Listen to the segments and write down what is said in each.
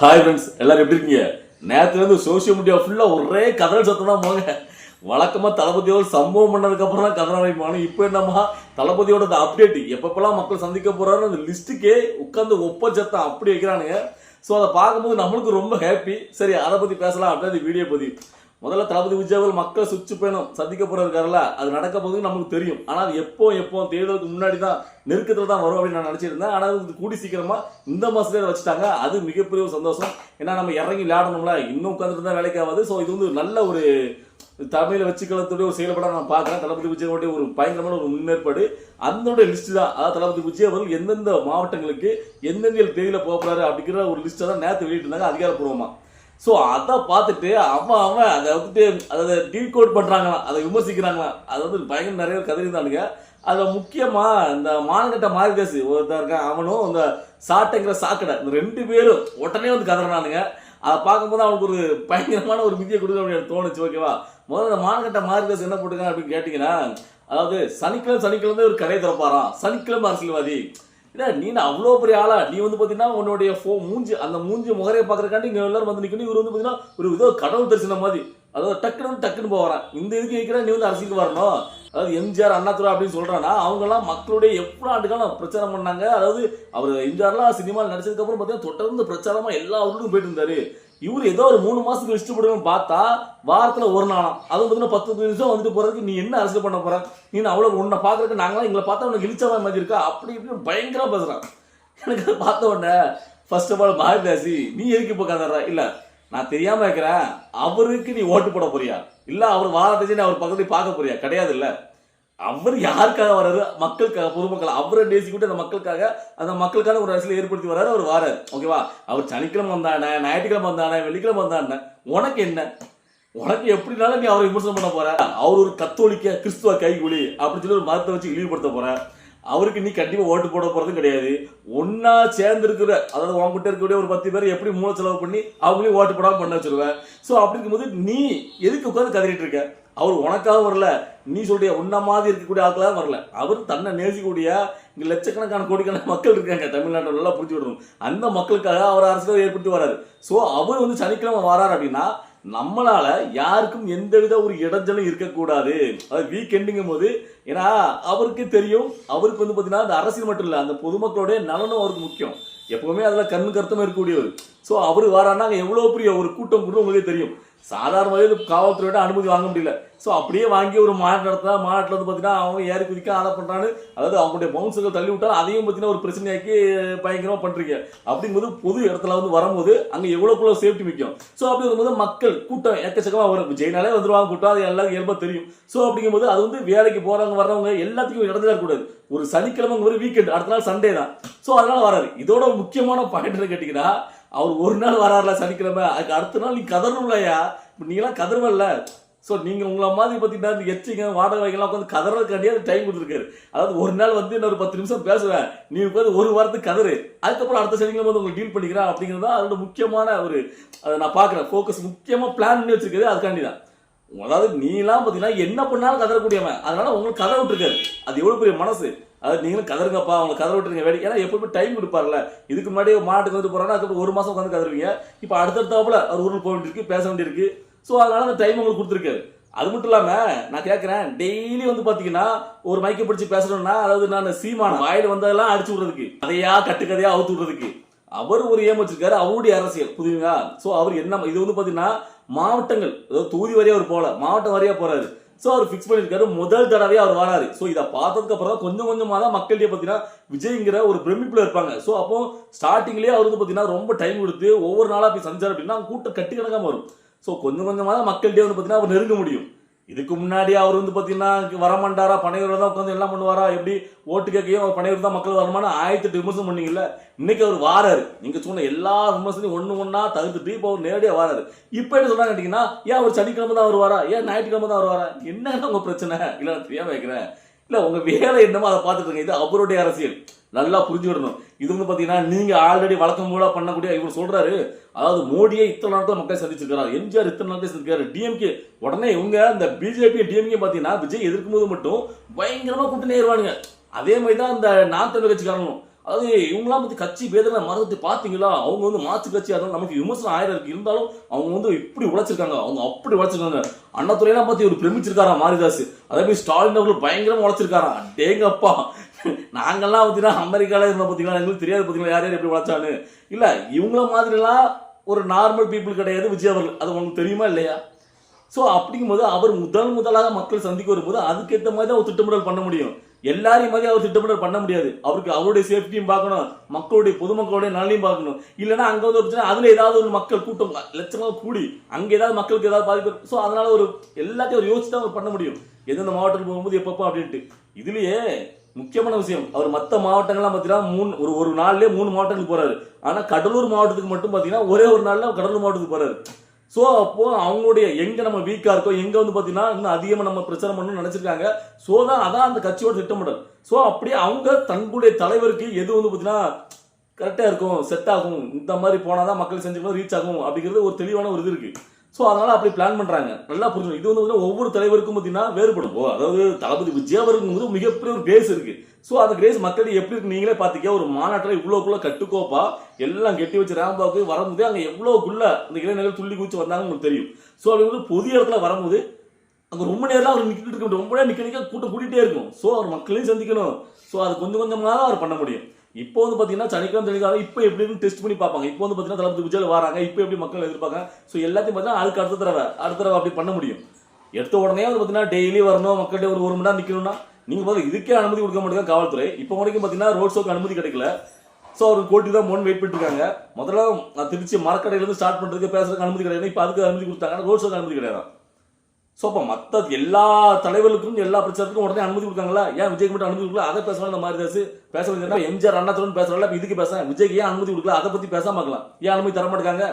Hi friends எல்லாரும் எப்படி இருக்கீங்க? நேற்றுலேருந்து சோஷியல் மீடியா ஃபுல்லாக ஒரே கதல் சத்தம் தான் போங்க வழக்கமாக தளபதியோட சம்பவம் பண்ணதுக்கப்புறம் தான் கதல் ஆரம்பிப்பானு இப்போ என்னம்மா? தளபதியோட அந்த அப்டேட் எப்பப்பெல்லாம் மக்கள் சந்திக்க போகிறாரு அந்த லிஸ்ட்டுக்கே உட்காந்து ஒப்ப சத்தம் அப்படி வைக்கிறானுங்க. ஸோ அதை பார்க்கும்போது நம்மளுக்கு ரொம்ப ஹாப்பி சரி அதை பற்றி பேசலாம். அப்படியே அந்த வீடியோ பத்தி முதல்ல தளபதி விஜய் மக்கள் சுவிட்சு பயணம் சந்திக்க போறாருக்காருல்ல அது நடக்க போகுது நமக்கு தெரியும். ஆனால் அது எப்போ எப்போ தேர்தலுக்கு முன்னாடி தான் நெருக்கத்தில் தான் வரும் அப்படின்னு நான் நினச்சிருந்தேன் ஆனால் அது கூடி சீக்கிரமாக இந்த மாதத்துலேயே வச்சுட்டாங்க. அது மிகப்பெரிய ஒரு சந்தோஷம். ஏன்னா நம்ம இறங்கி விளையாடணும்ல. இன்னும் உட்காந்துட்டு தான் வேலைக்காகாது ஸோ இது வந்து நல்ல ஒரு தமிழை வச்சுக்கலத்துடைய ஒரு செயல்பட நான் பார்க்குறேன். தளபதி விஜயோடைய ஒரு பயங்கரமான ஒரு முன்னேற்பாடு. அதனுடைய லிஸ்ட் தான். அதாவது தளபதி விஜய் அவர்கள் எந்தெந்த மாவட்டங்களுக்கு எந்தெந்த தேதியில் போக அப்படிங்கிற ஒரு லிஸ்ட்டை தான் நேற்று வெளியிட்டிருந்தாங்க. அதிகாரப்பூர்வமாக ஸோ அதை பார்த்துட்டு அவன் அவன் அதை வந்துட்டு அதை டீல் கோட் பண்ணுறாங்களாம் அதை விமர்சிக்கிறாங்களாம் அது வந்து பயங்கர நிறைய கதறிந்தானுங்க அதில் முக்கியமாக இந்த மானகட்ட மாரிதாஸ் ஒருத்தர் இருக்கான் அவனும் இந்த சாட்டைங்கிற சாக்கடை இந்த ரெண்டு பேரும் உடனே வந்து கதறினானுங்க. அதை பார்க்கும்போது அவனுக்கு ஒரு பயங்கரமான ஒரு விதியை கொடுக்க அப்படின்னு தோணுச்சு ஓகேவா முதல்ல இந்த மானகட்ட மாரிதாஸ் என்ன போட்டுக்கான் அப்படின்னு கேட்டிங்கன்னா அதாவது சனிக்கிழமை சனிக்கிழமை ஒரு கடை திறப்பாராம். சனிக்கிழமை அரசியல்வாதி. இல்லை நீ நான் அவ்வளோ பெரிய ஆளா? நீ வந்து பார்த்தீங்கன்னா உன்னுடைய ஃபோ மூஞ்சி அந்த மூஞ்சி முகரையை பார்க்குறக்காண்டி இங்கே எல்லாரும் வந்து நிற்கணும் இவர் வந்து பார்த்தீங்கன்னா ஒரு இதோ கடவுள் தரிசனம் மாதிரி. அதாவது டக்குன்னு வந்து டக்குன்னு போகிறான் இந்த இதுக்கு வைக்கிறா நீ வந்து அரசியலுக்கு வரணும். அதாவது எம்ஜிஆர் அண்ணாதுரை அப்படின்னு சொல்கிறான்னா அவங்கெல்லாம் மக்களுடைய எவ்வளோ ஆண்டுக்காலம் பிரச்சாரம் பண்ணாங்க. அதாவது அவர் எம்ஜிஆர்லாம் சினிமாவில் நடிச்சதுக்கப்புறம் பார்த்தீங்கன்னா தொடர்ந்து பிரச்சாரமாக எல்லா ஊருக்கும் போயிட்டு இருந்தார். இவர் ஏதோ ஒரு மூணு மாசத்துக்கு லிஸ்ட் பார்த்தா வாரத்துல ஒரு நாளாம். அதுவும் பார்த்தீங்கன்னா பத்து நிமிஷம் வந்துட்டு போறதுக்கு நீ என்ன அரசியல் பண்ண போற? நீ அவ்வளவு உன்னை பாக்குறதுக்கு நாங்களாம் எங்களை பார்த்தா உனக்கு இழிச்சவா மாதிரி இருக்கா? அப்படி இப்படி பயங்கரமா பேசுறான். எனக்கு அதை பார்த்த உடனே ஃபர்ஸ்ட் ஆஃப் ஆல் மாரிதாசி நீ எதுக்கு இப்போ கதற? இல்ல நான் தெரியாம இருக்கிறேன் அவருக்கு நீ ஓட்டு போட போறியா? இல்ல அவர் வாரத்தை நீ அவர் பக்கத்துல பார்க்க போறியா? கிடையாது இல்லை. அவர் யாருக்காக வர்றாரு மக்களுக்காக பொதுமக்கள் அவரை நேசிக்கிட்டு அந்த மக்களுக்காக அந்த மக்களுக்கான ஒரு அரசியல் ஏற்படுத்தி வர்றாரு அவர் வராரு. ஓகேவா அவர் சனிக்கிழமை வந்தானே ஞாயிற்றுக்கிழமை வந்தானே வெள்ளிக்கிழமை வந்தானே உனக்கு என்ன? உனக்கு எப்படினாலும் நீ அவரை விமர்சனம் பண்ண போற. அவர் ஒரு கத்தோலிக்க கிறிஸ்துவ கைகூலி அப்படின்னு சொல்லி ஒரு மதத்தை வச்சு இழிவுபடுத்த போற. அவருக்கு நீ கண்டிப்பா ஓட்டு போட போறதும் கிடையாது. ஒன்னா சேர்ந்து இருக்கிற அதாவது உன்கிட்ட இருக்கக்கூடிய ஒரு பத்து பேர் எப்படி மூளை செலவு பண்ணி அவங்களையும் ஓட்டு போடாம பண்ண வச்சிருவேன் ஸோ அப்படிங்கும்போது நீ எதுக்கு உட்காந்து கதறிட்டு இருக்க? அவர் உனக்காக வரல. நீ சொல்றிய உன்ன மாதிரி இருக்கக்கூடிய ஆட்களாக வரல. அவர் தன்னை நேசிக்கக்கூடிய இங்க லட்சக்கணக்கான கோடிக்கணக்கான மக்கள் இருக்காங்க. தமிழ்நாட்டில் நல்லா புரிஞ்சு விடணும் அந்த மக்களுக்காக அவர் அரசியல் ஏற்படுத்தி வராரு. ஸோ அவர் வந்து சனிக்கிழமை வராரு அப்படின்னா நம்மளால யாருக்கும் எந்தவித ஒரு இடைஞ்சலும் இருக்கக்கூடாது. அது வீக்கெண்டுங்கும் போது ஏன்னா அவருக்கு தெரியும் அவருக்கு வந்து பார்த்தீங்கன்னா அந்த அரசியல் மட்டும் இல்லை அந்த பொதுமக்களுடைய நலனும் அவருக்கு முக்கியம். எப்பவுமே அதில் கண்ணு கருத்தமாக இருக்கக்கூடியவர். ஸோ அவர் வரான்னா எவ்வளோ பெரிய ஒரு கூட்டம் கூட உங்களுக்கே தெரியும். சாதாரண வகையில் காவல்துறையோட அனுமதி வாங்க முடியல. ஸோ அப்படியே வாங்கி ஒரு மாநாடு நடத்தா மாநாட்டில் வந்து பார்த்தீங்கன்னா அவங்க ஏறி குதிக்க அதை பண்ணுறான்னு அதாவது அவங்களுடைய பவுன்ஸுகள் தள்ளி விட்டாலும் அதையும் பார்த்தீங்கன்னா ஒரு பிரச்சனையாக்கி பயங்கரமாக பண்ணுறீங்க அப்படிங்கும்போது பொது இடத்துல வந்து வரும்போது அங்கே எவ்வளோக்குள்ள சேஃப்டி முக்கியம். ஸோ அப்படி வரும்போது மக்கள் கூட்டம் எக்கச்சக்கமாக வரும். ஜெயினாலே வந்துருவாங்க கூட்டம் அது எல்லாருக்கும் இயல்பாக தெரியும். ஸோ அப்படிங்கும்போது அது வந்து வேலைக்கு போகிறவங்க வர்றவங்க எல்லாத்துக்கும் இடத்துல இருக்கக்கூடாது ஒரு சனிக்கிழமை ஒரு வீக்கெண்ட் அடுத்த நாள் சண்டே தான். ஸோ அதனால் வராது இதோட முக்கியமான பாயிண்ட் கேட்டிங்கன்னா அவர் ஒரு நாள் வராருல சனிக்கிழமை. அதுக்கு அடுத்த நாள் நீ கதறணும்லையா இப்போ நீங்களாம் கதறுவல்ல. ஸோ நீங்கள் உங்களை மாதிரி பார்த்தீங்கன்னா இந்த எச்சிங்க வாடகை வைக்கலாம் உட்காந்து கதறதுக்காண்டியே அது டைம் கொடுத்துருக்காரு. அதாவது ஒரு நாள் வந்து இன்னொரு பத்து நிமிஷம் பேசுவேன். நீ உட்காந்து ஒரு வாரத்துக்கு கதறு. அதுக்கப்புறம் அடுத்த சனிக்கிழமை வந்து உங்களுக்கு டீல் பண்ணிக்கிறேன் அப்படிங்கிறது தான் அதோட முக்கியமான ஒரு அதை நான் பார்க்குறேன். ஃபோக்கஸ் முக்கியமாக பிளான் பண்ணி வச்சிருக்கிறது அதுக்காண்டி தான். அதாவது நீலாம் பார்த்தீங்கன்னா என்ன பண்ணாலும் கதறக்கூடியவன். அதனால உங்களுக்கு கதற விட்டுருக்காரு. அது எவ்வளோ பெரிய மனசு. அதாவது நீங்களும் கதருங்கப்பா அவங்க கதற விட்டுருங்க வேடி ஏன்னா எப்பவுமே டைம் கொடுப்பார்ல. இதுக்கு முன்னாடி மாட்டுக்கு வந்து போகிறாங்கன்னா அதுக்கப்புறம் ஒரு மாதம் உட்காந்து கதருவீங்க இப்போ அடுத்தடுத்தாப்புல அவர் ஊருக்கு போக வேண்டியிருக்கு பேச வேண்டியிருக்கு. ஸோ அதனால அந்த டைம் உங்களுக்கு கொடுத்துருக்காரு. அது மட்டும் இல்லாமல் நான் கேட்குறேன் டெய்லி வந்து பார்த்தீங்கன்னா ஒரு மைக்கை பிடிச்சி பேசணும்னா அதாவது நான் சீமான வாயில் வந்ததெல்லாம் அடிச்சு விடுறதுக்கு அதையா கட்டுக்கதையா அவுத்து விடுறதுக்கு. அவர் ஒரு ஏம் வச்சிருக்காரு அவருடைய அரசியல் புரியுங்களா ஸோ அவர் என்ன இது வந்து பார்த்தீங்கன்னா மாவட்டங்கள் அதாவது தொகுதி வரையா அவர் போகல மாவட்டம் வரையா போறாரு. ஸோ அவர் ஃபிக்ஸ் பண்ணியிருக்காரு. முதல் தடவையாக அவர் வராரு. ஸோ இதை பார்த்ததுக்கு அப்புறம் தான் கொஞ்சம் கொஞ்சமாக தான் மக்கள்கிட்ட பார்த்தீங்கன்னா விஜய்ங்கிற ஒரு பிரமிப்பில் இருப்பாங்க. ஸோ அப்போ ஸ்டார்டிங்லேயே அவர் வந்து பார்த்தீங்கன்னா ரொம்ப டைம் கொடுத்து ஒவ்வொரு நாளாக போய் செஞ்சார் அப்படின்னா கூட்டம் கட்டி கணக்காக வரும். ஸோ கொஞ்சம் கொஞ்சமாக தான் மக்கள்கிட்டே வந்து பார்த்தீங்கன்னா அவர் நெருங்க முடியும். இதுக்கு முன்னாடி அவர் வந்து பார்த்தீங்கன்னா வரமாட்டாரா? பனையூர் தான் உட்காந்து எல்லாம் பண்ணுவாரா? எப்படி ஓட்டு கேட்கையும் அவர் பனையூர் தான் மக்கள் வருமானம் ஆயிரத்தி எட்டு விமர்சனம் பண்ணீங்கல்ல? இன்னைக்கு அவர் வாராரு. நீங்க சொன்ன எல்லா விமர்சனையும் ஒண்ணு ஒண்ணா தகுந்துட்டு இப்போ அவர் நேரடியாக வாராரு. இப்போ என்ன சொன்னாங்க கேட்டீங்கன்னா ஏன் அவர் சனிக்கிழமை தான் வருவாரா? ஏன் ஞாயிற்றுக்கிழமை தான் வருவாரா? என்ன உங்க பிரச்சனை? இல்லை நான் தெரியாம வைக்கிறேன் இல்லை உங்கள் வேலை என்னமோ அதை பார்த்துட்டு இருக்கீங்க. இது அவருடைய அரசியல். நல்லா புரிஞ்சுக்கிடணும் இது வந்து பார்த்தீங்கன்னா நீங்கள் ஆல்ரெடி வழக்கம் போல பண்ணக்கூடிய இவர் சொல்கிறாரு அதாவது மோடியே இத்தனை நாட்கள் மக்களை சந்திச்சிருக்கிறார். எம்ஜிஆர் இத்தனை நாட்கள் சந்திச்சிருக்காரு. டிஎம்கே உடனே இவங்க இந்த பிஜேபி டிஎம்கே பார்த்தீங்கன்னா விஜய் எதிர்க்கும் போது மட்டும் பயங்கரமாக கூட்டணி ஏறுவானுங்க. அதே மாதிரி தான் இந்த நான் தமிழ் கட்சிக்காரங்களும். அது இவங்களாம் பற்றி கட்சி பேதனை மறந்துட்டு பார்த்தீங்களா அவங்க வந்து மாற்று கட்சி அதனால நமக்கு விமர்சனம் ஆயிரம் இருக்கு. இருந்தாலும் அவங்க வந்து இப்படி உழைச்சிருக்காங்க. அவங்க அப்படி உழைச்சிருக்காங்க. அண்ணாத்துறையெல்லாம் பார்த்து ஒரு பிரமிச்சிருக்காரா மாரிதாஸ் அதே மாதிரி ஸ்டாலின் அவர்கள் பயங்கரமாக உழைச்சிருக்காரா? டேங்கப்பா நாங்கெல்லாம் பார்த்தீங்கன்னா அமெரிக்காவில் இருந்தால் பார்த்தீங்களா எங்களுக்கு தெரியாது பார்த்தீங்களா யார் யார் எப்படி உழைச்சான்னு. இல்லை இவங்கள மாதிரிலாம் ஒரு நார்மல் பீப்புள் கிடையாது. விஜய் அவர்கள். அது உங்களுக்கு தெரியுமா இல்லையா? ஸோ அப்படிங்கும்போது அவர் முதல் முதலாக மக்கள் சந்திக்க வரும்போது அதுக்கேற்ற மாதிரி தான் ஒரு திட்டமிடல் பண்ண முடியும். எல்லாரையும் மாதிரி அவர் திட்டமிடல் பண்ண முடியாது. அவருக்கு அவருடைய சேஃப்டியும் பார்க்கணும். மக்களுடைய பொதுமக்களுடைய நலனையும் பார்க்கணும். இல்லைன்னா அங்கே வந்து ஒரு பிரச்சனை அதில் ஏதாவது ஒரு மக்கள் கூட்டம் லட்சமாக கூடி அங்கே ஏதாவது மக்களுக்கு ஏதாவது பாதிப்பு ஸோ அதனால ஒரு எல்லாத்தையும் அவர் யோசிச்சு தான் அவர் பண்ண முடியும். எந்தெந்த மாவட்டத்துக்கு போகும்போது எப்பப்போ அப்படின்ட்டு. இதுலயே முக்கியமான விஷயம் அவர் மற்ற மாவட்டங்கள்லாம் பார்த்தீங்கன்னா மூணு ஒரு ஒரு நாள்லேயே மூணு மாவட்டங்களுக்கு போகிறாரு ஆனால் கடலூர் மாவட்டத்துக்கு மட்டும் பார்த்தீங்கன்னா ஒரே ஒரு நாளில் கடலூர் மாவட்டத்துக்கு போகிறாரு ஸோ அப்போது அவங்களுடைய எங்கே நம்ம வீக்காக இருக்கோ எங்கே வந்து பார்த்தீங்கன்னா இன்னும் அதிகமாக நம்ம பிரச்சனை பண்ணணும்னு நினச்சிருக்காங்க. ஸோ தான் அதான் அந்த கட்சியோட திட்டமிடல். ஸோ அப்படியே அவங்க தங்களுடைய தலைவருக்கு எது வந்து பார்த்தீங்கன்னா கரெக்டாக இருக்கும் செட் ஆகும் இந்த மாதிரி போனாதான் மக்கள் செஞ்சுக்கணும் ரீச் ஆகும் அப்படிங்கிறது ஒரு தெளிவான ஒரு இது இருக்குது ஸோ அதனால் அப்படி பிளான் பண்ணுறாங்க நல்லா புரிஞ்சுக்கணும். இது வந்து ஒவ்வொரு தலைவருக்கும் பார்த்தீங்கன்னா வேறுபடும். அதாவது தளபதி விஜய் அவருக்கு மிகப்பெரிய ஒரு பேஸ் இருக்குது ஸோ அந்த கிரேஸ் மக்கள் எப்படி இருக்கு நீங்களே பார்த்தீங்க ஒரு மாநாட்டில் இவ்வளோக்குள்ள கட்டுக்கோப்பா எல்லாம் கெட்டி வச்சு ரேம்பாக்கு வரும்போது அங்கே எவ்வளோக்குள்ள அந்த இளைஞர்கள் துள்ளி குதிச்சு வந்தாங்க உங்களுக்கு தெரியும். ஸோ அப்படி வந்து பொது இடத்துல வரும்போது அங்கே ரொம்ப நேரம் அவர் நிற்கிட்டு இருக்க ரொம்ப நேரம் நிற்க நிற்க கூட்டம் கூட்டிகிட்டே இருக்கும். ஸோ அவர் மக்களையும் சந்திக்கணும். ஸோ அது கொஞ்சம் கொஞ்சமாக தான் அவர் பண்ண முடியும். இப்போ வந்து பார்த்தீங்கன்னா சனிக்கிழமை சனிக்கிழமை இப்போ எப்படின்னு டெஸ்ட் பண்ணி பார்ப்பாங்க. இப்போ வந்து பார்த்தீங்கன்னா தளபதி விஜய் வராங்க. இப்போ எப்படி மக்கள் எதிர்ப்பாங்க ஸோ எல்லாத்தையும் பார்த்தீங்கன்னா அதுக்கு அடுத்த தடவை அடுத்த தடவை அப்படி பண்ண முடியும். எடுத்த உடனே வந்து பார்த்தீங்கன்னா டெய்லி வரணும். மக்கள்கிட்ட ஒரு ஒரு மணி நேரம் நிற்கணும்னா நீங்கள் பார்த்து இதுக்கே அனுமதி கொடுக்க மாட்டேங்க காவல்துறை. இப்போ வரைக்கும் பார்த்தீங்கன்னா ரோட் ஷோக்கு அனுமதி கிடைக்கல. ஸோ அவர் கோட்டி தான் மோன் வெயிட் பண்ணிருக்காங்க முதல்ல நான் திருச்சி மரக்கடையிலேருந்து ஸ்டார்ட் பண்ணுறதுக்கு பேசுறதுக்கு அனுமதி கிடையாது. இப்போ அதுக்கு அனுமதி கொடுத்தாங்க. ரோட் ஷோக்கு அனுமதி கிடையாது. ஸோ அப்போ மற்ற எல்லா தலைவர்களுக்கும் எல்லா பிரச்சாரத்துக்கும் உடனே அனுமதி கொடுக்காங்களா ஏன் விஜய்க்கு மட்டும் அனுமதி கொடுக்கல? அதை பேசலாம் இந்த மாதிரி தாசு பேசலாம் எம்ஜிஆர் அண்ணாத்துடன் பேசுறாங்க இப்போ இதுக்கு பேச விஜய்க்கு ஏன் அனுமதி கொடுக்கல? அதை பற்றி பேசாம பார்க்கலாம். ஏன் அனுமதி தர மாட்டாங்க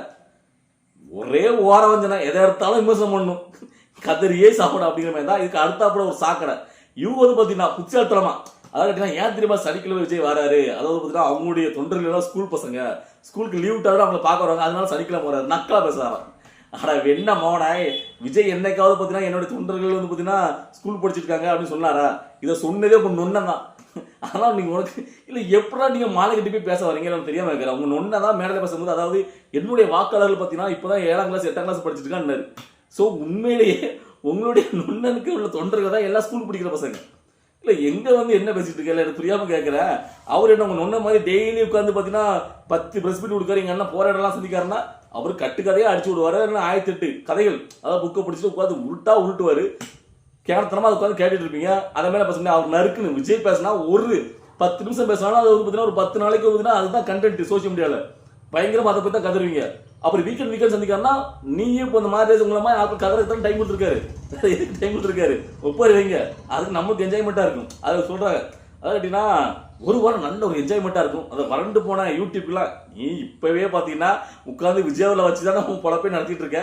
ஒரே ஓர வஞ்சனை எதை எடுத்தாலும் விமர்சனம் பண்ணணும். கதறியே சாப்பிட அப்படிங்கிற மாதிரி தான். இதுக்கு அடுத்தாப்புல ஒரு சாக்கடை. இவங்க வந்து பார்த்தீங்கன்னா புச்சாத்தனமா அதாவது கேட்டீங்கன்னா ஏன் தெரியுமா சனிக்கிழமை விஜய் வராரு? அதாவது பார்த்தீங்கன்னா அவங்களுடைய தொண்டர்கள் ஸ்கூல் பசங்க. ஸ்கூலுக்கு லீவ் விட்டாரு அவங்களை பார்க்க வராங்க அதனால சனிக்கிழமை வராரு. நக்கலா பேசுறாரு ஆனா என்ன மோனாய் விஜய் என்னைக்காவது பார்த்தீங்கன்னா என்னுடைய தொண்டர்கள் வந்து பார்த்தீங்கன்னா ஸ்கூல் படிச்சிருக்காங்க அப்படின்னு சொன்னாரா? இதை சொன்னதே உங்க நொண்ணன் தான். ஆனால் நீங்க உனக்கு இல்லை எப்படா நீங்க மாலை கட்டி போய் பேச வரீங்க? எனக்கு தெரியாம இருக்கிறேன் உங்க நொண்ணை தான் மேடையில் பேசும்போது அதாவது என்னுடைய வாக்காளர்கள் பார்த்தீங்கன்னா இப்போதான் ஏழாம் கிளாஸ் எட்டாம் கிளாஸ் படிச்சிட்டு ஸோ உண்மையிலேயே உங்களுடைய நுண்ணனுக்கு உள்ள தொண்டர்கள் தான் எல்லா ஸ்கூல் படிக்கிற பசங்க. இல்லை எங்கே வந்து என்ன பேசிட்டு இருக்கல எனக்கு கேட்குறேன் அவர் என்ன உங்கள் நொண்ண மாதிரி டெய்லி உட்காந்து பார்த்தீங்கன்னா பத்து பிரஸ் மீட் கொடுக்காரு எங்கள் அண்ணன் போற இடம்லாம் சந்திக்காருன்னா அவர் கட்டு அடிச்சு விடுவார். இல்லைன்னா ஆயிரத்தி எட்டு கதைகள். அதாவது புக்கை பிடிச்சிட்டு உட்காந்து உருட்டா உருட்டுவார். கேரத்தனமாக அதை உட்காந்து கேட்டுட்டு இருப்பீங்க. அதை மேலே பசங்க அவர் நறுக்குன்னு விஜய் பேசினா ஒரு பத்து நிமிஷம் பேசினாலும் அது வந்து பார்த்தீங்கன்னா ஒரு பத்து நாளைக்கு வந்து அதுதான் கண்டென்ட் சோசியல் மீடியாவில் பயங்கரமாக அதை பற்றி தான் கதறுவீங்க. அப்புறம் வீக்கெண்ட் வீக்கெண்ட் சந்திக்காருன்னா நீயும் இப்போ இந்த மாதிரி உங்களை மாதிரி ஆட்கள் கதறதுக்கு தான் டைம் கொடுத்துருக்காரு? எதுக்கு டைம் கொடுத்துருக்காரு? ஒப்பாரு வைங்க. அதுக்கு நமக்கு என்ஜாய்மெண்ட்டாக இருக்கும். அதை சொல்கிறாங்க அதாவது எப்படின்னா ஒரு வாரம் நல்ல ஒரு என்ஜாய்மெண்ட்டாக இருக்கும். அதை வறண்டு போன யூடியூப்லாம் நீ இப்போவே பார்த்தீங்கன்னா உட்காந்து விஜயாவில் வச்சு தானே உன் பழப்பே நடத்திட்டு இருக்க.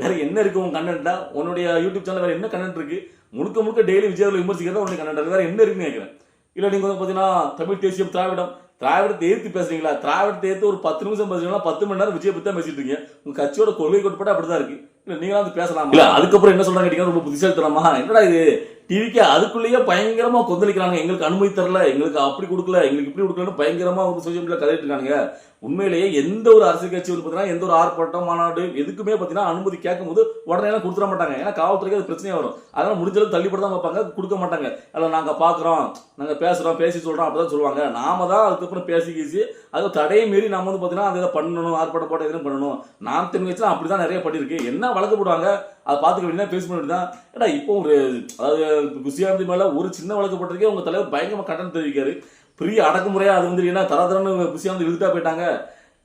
வேறு என்ன இருக்கு உன் கண்டென்ட்டா உன்னுடைய யூடியூப் சேனல் வேறு என்ன கண்டென்ட் இருக்குது முழுக்க முழுக்க டெய்லி விஜயாவில் விமர்சிக்கிறதா உன்னுடைய கண்டென்ட் வேறு என்ன இருக்குன்னு கேட்குறேன் இல்லை நீங்கள் வந்து பார்த்தீங்கன்னா தமிழ் தேசியம் திராவிடம் திராவிடத்தை ஏற்றி பேசுறீங்களா? திராவிடத்தை ஏற்று ஒரு பத்து நிமிஷம் பேசுறீங்களா? பத்து மணி நேரம் விஜய் பத்தி தான் பேசிட்டு இருக்கீங்க. உங்க கட்சியோட கொள்கை கோட்பாடு அப்படிதான் இருக்கு. இல்ல நீங்களா வந்து பேசலாம்? இல்ல அதுக்கப்புறம் என்ன சொல்றாங்க? கேட்டீங்கன்னா ரொம்ப புத்திசாலித்தனமா? என்னடா இது? டிவிக்கு அதுக்குள்ளேயே பயங்கரமா கொந்தளிக்கிறாங்க எங்களுக்கு அனுமதி தரல எங்களுக்கு அப்படி கொடுக்கல எங்களுக்கு இப்படி கொடுக்கலன்னு பயங்கரமா வந்து சோசியல் மீடியா கதைட்டு இருக்காங்க உண்மையிலேயே எந்த ஒரு அரசியல் கட்சி வந்து பார்த்தீங்கன்னா எந்த ஒரு ஆர்ப்பாட்டம் மாநாடு எதுக்குமே பார்த்தீங்கன்னா அனுமதி கேட்கும்போது உடனே எல்லாம் கொடுத்துட மாட்டாங்க. ஏன்னா காவல்துறைக்கு அது பிரச்சனையா வரும். அதனால முடிஞ்சளவு தள்ளிப்பட தான் வைப்பாங்க கொடுக்க மாட்டாங்க. அதில் நாங்கள் பார்க்குறோம் நாங்கள் பேசுகிறோம் பேசி சொல்கிறோம் அப்படி தான் சொல்லுவாங்க. நாம தான் அதுக்கப்புறம் பேசி கீசி அது தடையை மீறி நம்ம வந்து பார்த்தீங்கன்னா அதை இதை பண்ணணும் ஆர்ப்பாட்டம் போட்ட எதுவும் பண்ணணும். நான் தெரிஞ்சு வச்சு அப்படி தான் நிறைய பண்ணியிருக்கு. என்ன வழக்கு போடுவாங்க? அதை பார்த்துக்க வேண்டியதான் பேச தான் ஏடா இப்போ ஒரு அதாவது குசியாந்தி மேலே ஒரு சின்ன வழக்கு போட்டிருக்கே உங்கள் தலைவர் பயங்கரமாக கட்டணம் தெரிவிக்காரு பெரிய அடக்குமுறையாக அது வந்து ஏன்னா தரதரன்னு குசியாந்தி இழுத்தா போயிட்டாங்க.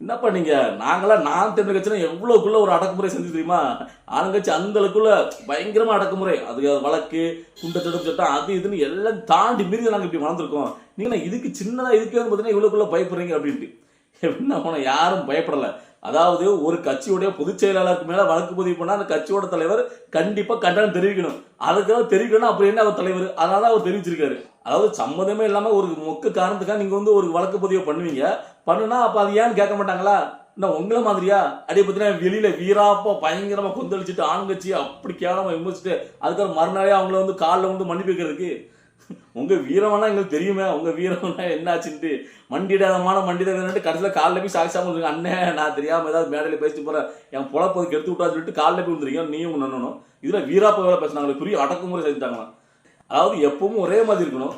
என்னப்பா நீங்க? நாங்களாம் நான் தெரிஞ்ச கட்சினா எவ்வளவுக்குள்ள ஒரு அடக்குமுறை செஞ்சு தெரியுமா? ஆளுங்கட்சி அந்த அளவுக்குள்ள பயங்கரமா அடக்குமுறை. அது வழக்கு குண்ட தடுப்பு சட்டம் அது இதுன்னு எல்லாம் தாண்டி மீறி நாங்க இப்படி வளர்ந்துருக்கோம். நீங்க இதுக்கு சின்னதா இதுக்கு வந்து பாத்தீங்கன்னா இவ்வளவுக்குள்ள பயப்படுறீங்க அப்படின்ட்டு. என்ன அவனை யாரும் பயப்படலை. அதாவது ஒரு கட்சியுடைய பொதுச் செயலாளருக்கு மேலே வழக்கு பதிவு பண்ணால் அந்த கட்சியோட தலைவர் கண்டிப்பாக கண்டனம் தெரிவிக்கணும். அதுக்காக தெரிவிக்கணும் அப்படி என்ன அவர் தலைவர்? அதனால அவர் தெரிவிச்சிருக்காரு. அதாவது சம்மதமே இல்லாமல் ஒரு மொக்க காரணத்துக்காக நீங்கள் வந்து ஒரு வழக்கு பதிவு பண்ணுவீங்க. பண்ணுனா அப்போ அது ஏன்னு கேட்க மாட்டாங்களா? என்ன உங்களை மாதிரியா? அதே பார்த்தீங்கன்னா வெளியில வீராப்பா பயங்கரமா கொந்தளிச்சுட்டு ஆண்கட்சி அப்படி கேவலமா விமர்சிட்டு அதுக்கப்புறம் மறுநாளே அவங்கள வந்து காலில் வந்து மன்னிப்பு வைக்கிறதுக்கு உங்க வீரம்னா எங்களுக்கு தெரியுமே உங்க வீரம்னா என்னாச்சுன்ட்டு. மண்டிடாதமான மண்டிதான் கடைசியில் காலில் போய் சாட்சாம இருக்கு அண்ணன் நான் தெரியாம ஏதாவது மேடையில் பேசிட்டு போகிறேன் என் பொழப்பதுக்கு எடுத்து விட்டா சொல்லிட்டு காலில் போய் வந்துருக்கீங்க நீயும் உங்க நண்ணனும் வீராப்ப வேலை பேசினாங்களே பெரிய அடக்குமுறை செஞ்சுட்டாங்களாம் அதாவது எப்பவும் ஒரே மாதிரி இருக்கணும்.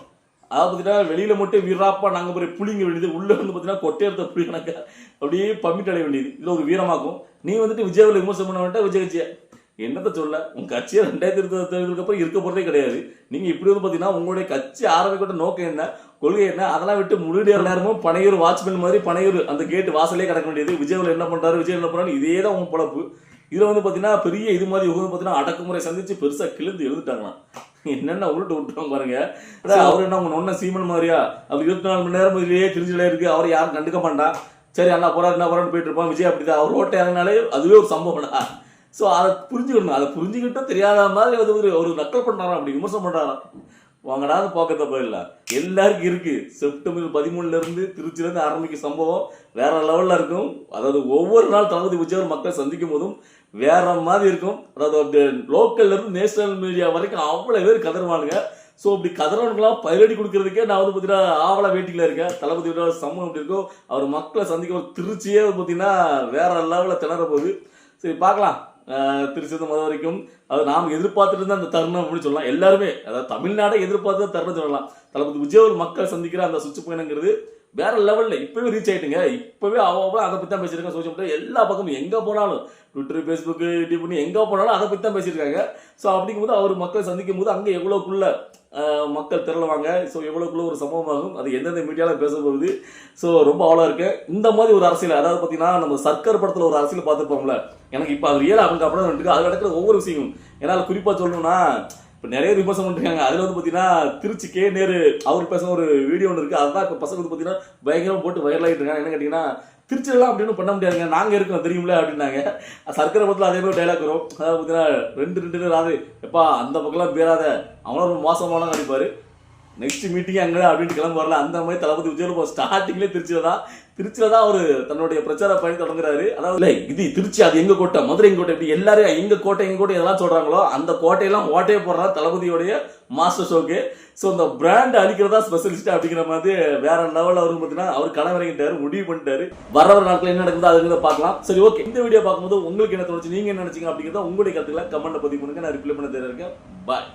அதாவது பார்த்தீங்கன்னா வெளியில மட்டும் வீராப்பா நாங்க போய் புளிங்க வேண்டியது. உள்ள வந்து பார்த்தீங்கன்னா கொட்டை எடுத்த புளி கணக்க அப்படியே பம்மிட்டு அடைய வேண்டியது. இதுல ஒரு வீரமாக்கும். நீ வந்துட்டு விஜய் விமர்சனம் பண்ண வேண்டாம். விஜய் கட்சியை. என்னத்த சொல்ல? உங்க கட்சியை ரெண்டாயிரத்தி இருபது தேர்தலுக்கு அப்புறம் இருக்க போறதே கிடையாது. நீங்க இப்படி வந்து பாத்தீங்கன்னா உங்களுடைய கட்சி ஆரம்பிக்கிட்ட நோக்கம் என்ன கொள்கை என்ன அதெல்லாம் விட்டு முழு நேரமும் பனையூர் வாட்ச்மேன் மாதிரி பனையூர் அந்த கேட்டு வாசலே கிடக்க வேண்டியது. விஜய் என்ன பண்றாரு விஜய் என்ன பண்றாரு இதே தான் உங்க பொழப்பு. இதுல வந்து பாத்தீங்கன்னா பெரிய இது மாதிரி இவங்க வந்து பாத்தீங்கன்னா அடக்குமுறை சந்திச்சு பெருசா கிழிந்து எழுதுட்டாங்களாம். என்னென்ன உருட்டு விட்டுருவாங்க பாருங்க. அவர் என்ன உங்க நொன்ன சீமன் மாதிரியா? அவர் இருபத்தி நாலு மணி நேரம் இதுலயே திருச்சியில இருக்கு அவர் யாரும் கண்டுக்க மாட்டான். சரி அண்ணா போறாரு என்ன போறான்னு போயிட்டு இருப்பான். விஜய் அப்படிதான். அவர் ஓட்ட இறங்கினாலே அதுவே ஒரு சம்பவம்டா. ஸோ அதை புரிஞ்சுக்கணும் அதை புரிஞ்சுக்கிட்டும் தெரியாத மாதிரி அது ஒரு ஒரு நக்கல் பண்றாராம் அப்படி விமர்சனம் பண்ணுறாராம் வாங்கடாத போக்கத்தை போயிடல எல்லாருக்கும் இருக்கு. செப்டம்பர் பதிமூணுல இருந்து ஆரம்பிக்கும் சம்பவம் வேற லெவலில் இருக்கும். அதாவது ஒவ்வொரு நாள் தளபதி விஜய் மக்களை சந்திக்கும் போதும் வேற மாதிரி இருக்கும். அதாவது லோக்கல்ல இருந்து நேஷனல் மீடியா வரைக்கும் அவ்வளோ பேர் கதறுவானுங்க. ஸோ இப்படி கதறவனுக்கெல்லாம் பதிலடி கொடுக்கறதுக்கே நான் வந்து பார்த்தீங்கன்னா ஆவல வேட்டியில் இருக்கேன். தளபதி சம்பவம் அப்படி இருக்கும் அவர் மக்களை சந்திக்கும் திருச்சியே வந்து பார்த்தீங்கன்னா வேற லெவலில் திணற போகுது. சரி பார்க்கலாம். அஹ் திருச்சி வரைக்கும் அது நாம் எதிர்பார்த்துட்டு இருந்த அந்த தருணம் அப்படின்னு சொல்லலாம். எல்லாருமே அதாவது தமிழ்நாடை எதிர்பார்த்து தருணம் சொல்லலாம். தளபதி விஜய் மக்கள் சந்திக்கிற அந்த சுற்று பயணங்கிறது வேற லெவல்ல இப்பவே ரீச் ஆயிட்டுங்க. இப்பவே அவ்வளோ அதை பத்தி தான் பேசியிருக்காங்க சோசியல் மீடியா எல்லா பக்கமும் எங்க போனாலும் ட்விட்டர் ஃபேஸ்புக்கு யூடியூப் பண்ணி எங்க போனாலும் அதை பத்தி தான் பேசியிருக்காங்க. ஸோ அப்படிங்கும்போது அவர் மக்களை சந்திக்கும் போது அங்கே எவ்வளோக்குள்ள மக்கள் திரளுவாங்க. ஸோ எவ்வளோக்குள்ள ஒரு சம்பவமாகும் அது எந்தெந்த மீடியாவில் பேச போகுது. ஸோ ரொம்ப அவ்வளோ இருக்கேன். இந்த மாதிரி ஒரு அரசியல் அதாவது பார்த்தீங்கன்னா நம்ம சர்க்கார் படத்தில் ஒரு அரசியல் பார்த்துருப்போம்ல. எனக்கு இப்போ அது ரியல் அவங்க அப்படின்னு இருக்கு அது நடக்கிற ஒவ்வொரு விஷயமும். என்னால் குறிப்பாக சொல்லணும்னா இப்போ நிறைய விமர்சனம் பண்ணிருக்காங்க அதில் வந்து பார்த்தீங்கன்னா திருச்சி கே நேரு அவர் பேசின ஒரு வீடியோ ஒன்று இருக்குது அதுதான் இப்போ பசங்க வந்து பார்த்தீங்கன்னா பயங்கரமாக போட்டு வைரல் ஆகிட்டு இருக்காங்க. என்ன கேட்டிங்கன்னா திருச்சியெல்லாம் அப்படின்னு பண்ண முடியாதுங்க. நாங்கள் இருக்கோம் தெரியும்ல அப்படின்னாங்க. சர்க்கரை பத்தில் அதே மாதிரி டைலாக் வரும். அதாவது பார்த்தீங்கன்னா ரெண்டு ரெண்டு ராது எப்பா அந்த பக்கம்லாம் பேராத. அவனும் ரொம்ப மோசமான நடிப்பாரு நெக்ஸ்ட் மீட்டிங் அங்கே அப்படின்னு கிளம்பு வரல. அந்த மாதிரி தளபதி விஜய் இப்போ ஸ்டார்டிங்லேயே திருச்சியில தான் திருச்சியில தான் அவர் தன்னுடைய பிரச்சார பயணி தொடங்குறாரு. அதாவது இல்லை இது திருச்சி அது எங்க கோட்டை? மதுரை எங்க கோட்டை? இப்படி எல்லாரும் எங்க கோட்டை எங்க கோட்டை எதெல்லாம் சொல்றாங்களோ அந்த கோட்டையெல்லாம் ஓட்டையே போடுறா தளபதியோடைய மாஸ்டர் ஷோக்கு ஸோ அந்த பிராண்ட் அழிக்கிறதா ஸ்பெஷலிஸ்ட் அப்படிங்கிற மாதிரி வேற லெவலில் வரும் பார்த்தீங்கன்னா அவர் கனவரங்கிட்டாரு முடிவு பண்ணிட்டாரு. வர வர நாட்கள் என்ன நடக்குதோ அதுங்கிறத பார்க்கலாம். சரி ஓகே இந்த வீடியோ பார்க்கும்போது உங்களுக்கு என்ன தோணுச்சு? நீங்க என்ன நினைச்சீங்க அப்படிங்கிறத உங்களுடைய கருத்துக்களை கமெண்ட்ல பதிவு பண்ணுங்க. நான் ரிப்ளை பண்ண தெரியும் பாய்